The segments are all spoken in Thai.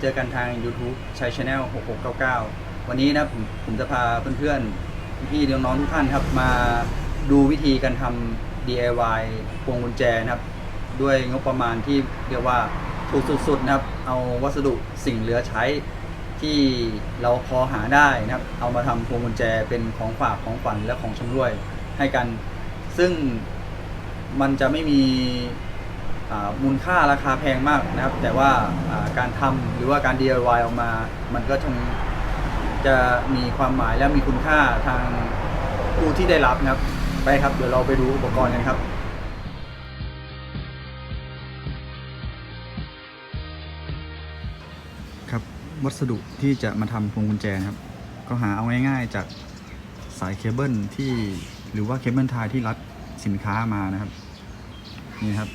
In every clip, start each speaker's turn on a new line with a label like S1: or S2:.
S1: เจอกันทาง YouTube ชัยชาแนล6699 วันนี้นะครับผมผมจะพาเพื่อนๆ พี่ๆน้องๆทุกท่านครับ มาดูวิธีการทำ DIY พวงกุญแจนะครับ ด้วยงบประมาณที่เรียกว่าถูกสุดๆนะครับ เอาวัสดุสิ่งเหลือใช้ที่เราพอหาได้นะครับ เอามาทำพวงกุญแจเป็นของฝากของขวัญและของชำร่วยให้กัน ซึ่งมันจะไม่มี มูลค่าราคาแพงมากนะครับ แต่ว่าการทำหรือว่าการ DIY ออกมา มันก็คงจะมีความหมายและมีคุณค่าทางผู้ที่ได้รับนะครับ ไปครับ เดี๋ยวเราไปดูอุปกรณ์กันครับครับวัสดุที่จะมาทำพวงกุญแจครับ ก็หาเอาง่ายๆจากสายเคเบิลที่หรือว่าเคเบิลไทยที่รัดสินค้ามานะครับ นี่ครับ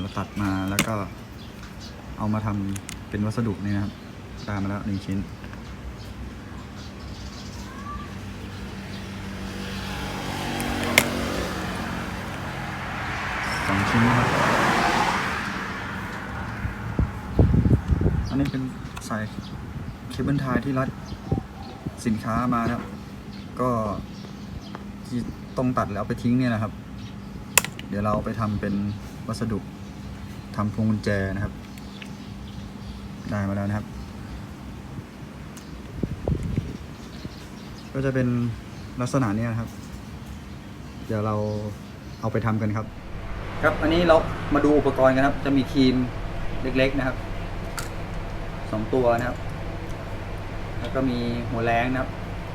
S1: เราตัดมาแล้วก็เอามาทำเป็นวัสดุนี่นะครับได้มาแล้วหนึ่งชิ้น สองชิ้นนะครับ อันนี้เป็นสายเคเบิลไทยที่รัดสินค้ามานะครับ ก็ที่ต้องตัดแล้วไปทิ้งเนี่ยนะครับ เดี๋ยวเราไปทำเป็นวัสดุ ทำพวงกุญแจนะครับ ได้มาแล้วนะครับ ก็จะเป็นลักษณะนี้นะครับ เดี๋ยวเราเอาไปทำกันครับ ครับอันนี้เรามาดูอุปกรณ์กันครับ จะมีครีมเล็ก ๆนะครับสองตัวนะครับ แล้วก็มีหัวแรงนะครับ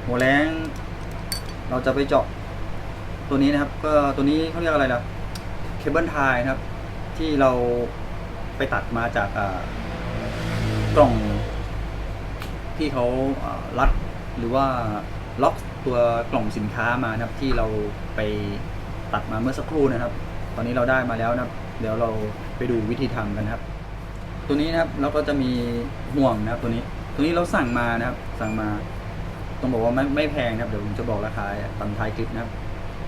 S1: หัวแรงเราจะไปเจาะตัวนี้นะครับ ก็ตัวนี้เขาเรียกอะไรล่ะ เคเบิลไทยนะครับ ที่เราไปตัดมาจากกล่องที่เขารัดหรือว่าล็อกตัวกล่องสินค้ามานะครับ ที่เราไปตัดมาเมื่อสักครู่นะครับ ตอนนี้เราได้มาแล้วนะครับ เดี๋ยวเราไปดูวิธีทำกันนะครับ ตัวนี้นะครับเราก็จะมีห่วงนะครับตัวนี้ ตัวนี้เราสั่งมานะครับ สั่งมาต้องบอกว่าไม่ไม่แพงนะครับ เดี๋ยวผมจะบอกราคาตอนท้ายคลิปนะครับ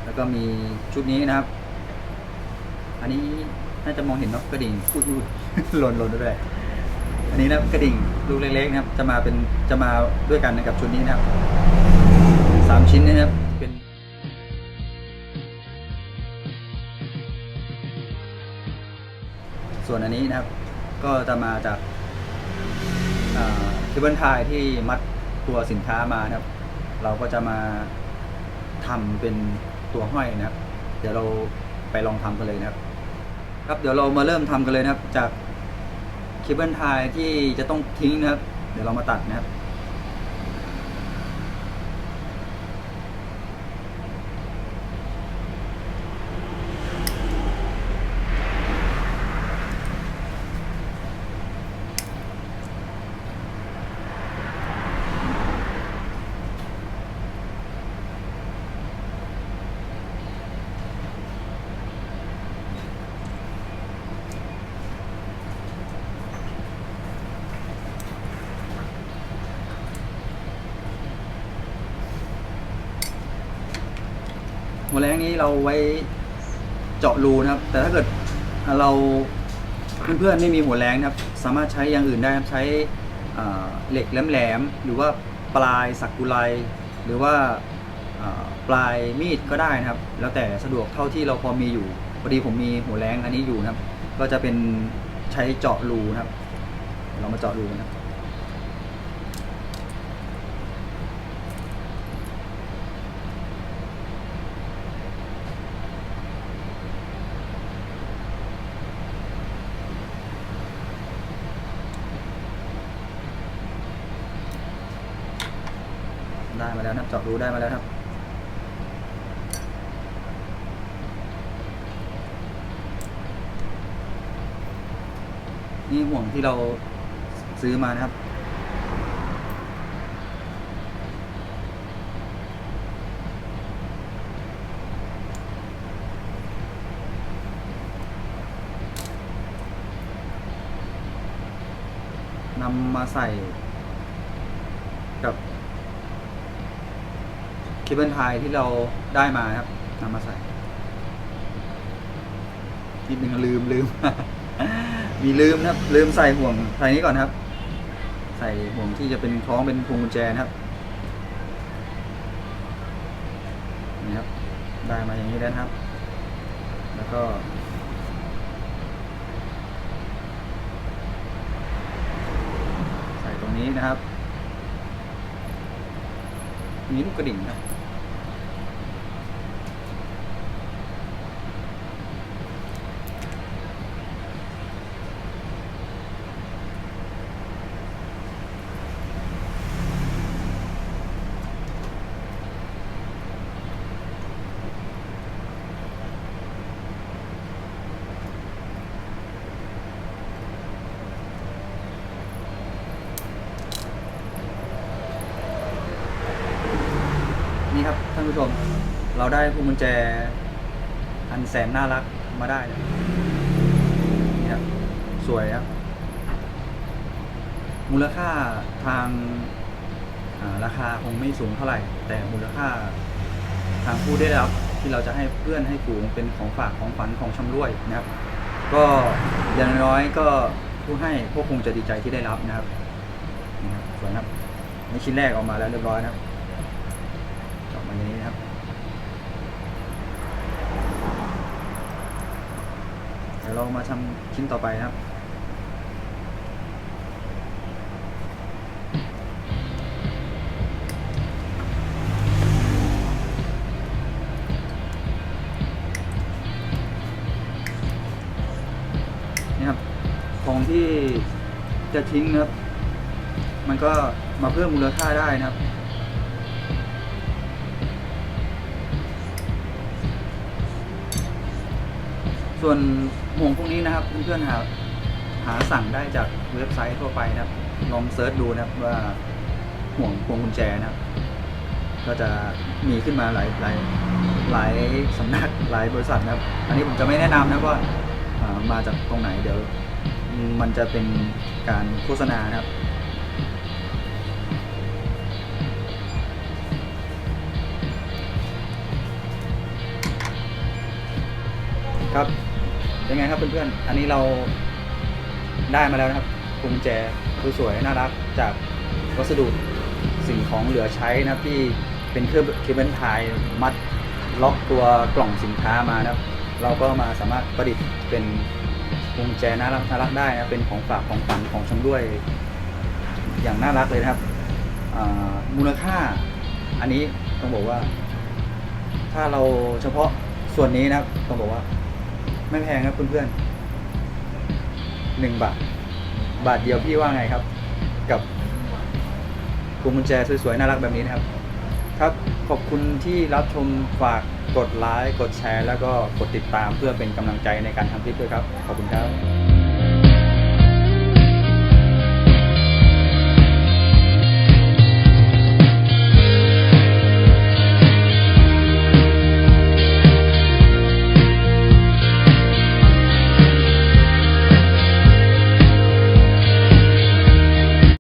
S1: แล้วก็มีชุดนี้นะครับ อันนี้ น่าจะมองเห็นเนาะกระดิ่งพูดพูดหล่นหล่นด้วยอันนี้นะกระดิ่งลูกเล็กๆนะครับ จะมาเป็นจะมาด้วยกันนะครับชุดนี้นะครับสามชิ้นนะครับเป็นส่วนอันนี้นะครับ ก็จะมาจากเคเบิลไทยที่มัดตัวสินค้ามานะครับ เราก็จะมาทำเป็นตัวห้อยนะครับ เดี๋ยวเราไปลองทำกันเลยนะครับ ครับเดี๋ยวเรามาเริ่มทำกันเลยนะครับ จากเคเบิลไทยที่จะต้องทิ้งนะครับ เดี๋ยวเรามาตัดนะครับ หัวแรงนี้เราไว้เจาะรูนะครับ แต่ถ้าเกิดเราเพื่อนๆไม่มีหัวแรงนะครับ สามารถใช้อย่างอื่นได้ครับใช้เหล็กแหลมๆหรือว่าปลายสักกุไลหรือว่าปลายมีดก็ได้นะครับ แล้วแต่สะดวกเท่าที่เราพอมีอยู่พอดีผมมีหัวแรงอันนี้อยู่นะครับ ก็จะเป็นใช้เจาะรูนะครับ เรามาเจาะรูนนะครับ ได้มาแล้วนะเจาะรูได้มาแล้วครับนี่ห่วงที่เราซื้อมานะครับ นำมาใส่กับ เคเบิลไทยที่เราได้มาครับนำมาใส่นิดนึงลืมลืม มีลืมนะครับ ลืมใส่ห่วงใส่นี้ก่อนครับ ใส่ห่วงที่จะเป็นคล้องเป็นพวงกุญแจนะครับนี่ครับ ได้มาอย่างนี้แล้วครับ แล้วก็ใส่ตรงนี้นะครับมีลูกกระดิ่งครับานผู้ชม เราได้พวงกุญแจอันแสนน่ารักมาได้นะนี่ครับสวยครับมูลค่าทางราคาคงไม่สูงเท่าไหร่ แต่มูลค่าทางผู้ได้รับที่เราจะให้เพื่อนให้ฝูงเป็นของฝากของฝันของชำร่วยนะครับ ก็อย่างน้อยก็ผู้ให้พวกคงจะดีใจที่ได้รับนะครับสวยครับในชิ้นแรกออกมาแล้วเรียบร้อยนะครับ นี้นะครับ เดี๋ยวเรามาทำชิ้นต่อไปนะครับนี่ครับของที่จะทิ้งนะครับ มันก็มาเพิ่มมูลค่าได้นะครับ ส่วนห่วงพวกนี้นะครับเพื่อนๆหาหาสั่งได้จากเว็บไซต์ทั่วไปนะครับ ลองเซิร์ชดูนะครับว่าห่วงพวงกุญแจนะครับ ก็จะมีขึ้นมาหลายหลายหลายสำนักหลายบริษัทนะครับ อันนี้ผมจะไม่แนะนำนะว่าอ่ามาจากตรงไหนเดี๋ยว มันจะเป็นการโฆษณานะครับครับ ยังไงครับเพื่อนๆ อันนี้เราได้มาแล้วนะครับพวงกุญแจสวยๆน่ารักจากวัสดุสิ่งของเหลือใช้นะครับที่เป็นเครื่องเคเบิลไทยมัดล็อกตัวกล่องสินค้ามานะครับ เราก็มาสามารถประดิษฐ์เป็นพวงกุญแจน่ารักน่ารักได้นะเป็นของฝากของฝันของชำด้วย อย่างน่ารักเลยนะครับมูลค่าอันนี้ต้องบอกว่า ถ้าเราเฉพาะส่วนนี้นะครับต้องบอกว่า ไม่แพงครับเพื่อนๆหนึ่งบาท บาทเดียวพี่ว่าไงครับ กับพวงกุญแจสวยๆ น่ารักแบบนี้นะครับ ครับขอบคุณที่รับชมฝากกดไลค์กดแชร์ แล้วก็กดติดตามเพื่อเป็นกำลังใจในการทำคลิปด้วยครับ ขอบคุณครับ